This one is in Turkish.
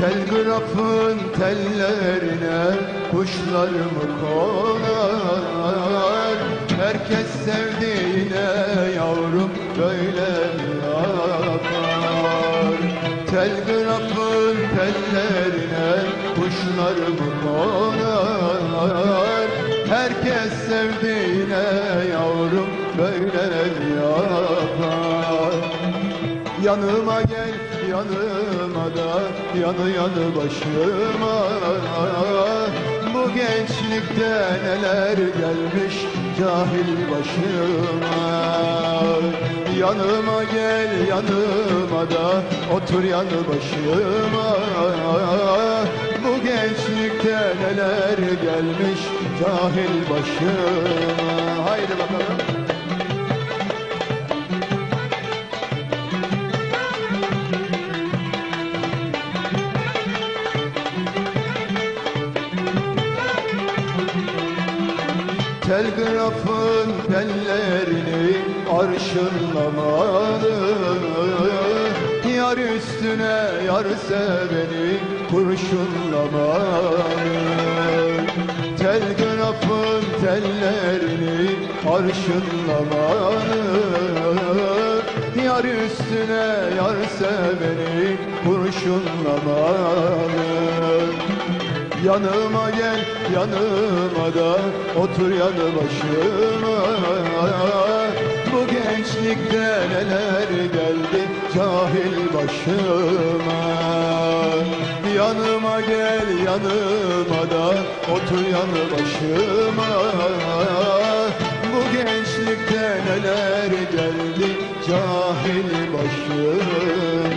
Telgrafın tellerine kuşlar mı konar Herkes sevdiğine yavrum böyle mi yapar Telgrafın tellerine kuşlar mı konar Herkes sevdiğine yavrum böyle mi yapar. Yanıma gel yanıma da yanı yanı başıma Bu gençlikte neler gelmiş cahil başıma. Yanıma gel yanıma da otur yanı başıma. Bu gençlikte neler gelmiş cahil başıma. Haydi bakalım Telgrafın tellerini arşınlamalı Yar üstüne yar seveni kurşunlamalı Telgrafın tellerini arşınlamalı Yar üstüne yar seveni kurşunlamalı Yanıma gel yanıma da otur yanı başıma Bu gençlikte neler geldi cahil başıma. Yanıma gel yanıma da otur yanı başıma Bu gençlikte neler geldi cahil başıma